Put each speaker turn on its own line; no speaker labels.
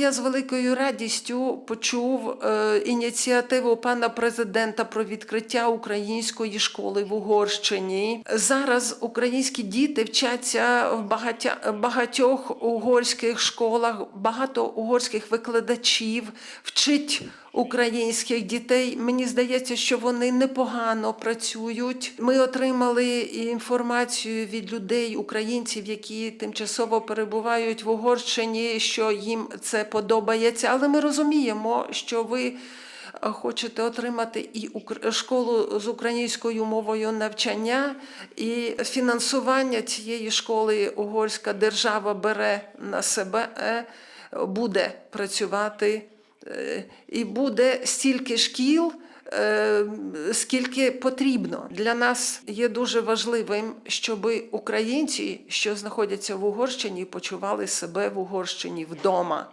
Я з великою радістю почув е, ініціативу пана президента про відкриття української школи в Угорщині. Зараз українські діти вчаться в багатьох угорських школах, багато угорських викладачів вчить українських дітей. Мені здається, що вони непогано працюють. Ми отримали інформацію від людей, українців, які тимчасово перебувають в Угорщині, що їм це подобається. Але ми розуміємо, що ви е, хочете отримати і школу з українською мовою навчання, і фінансування цієї школи угорська держава бере на себе, е, буде працювати е, і буде стільки шкіл. Скільки потрібно для нас є дуже важливим, щоб українці, що знаходяться в Угорщині, почували себе в Угорщині вдома.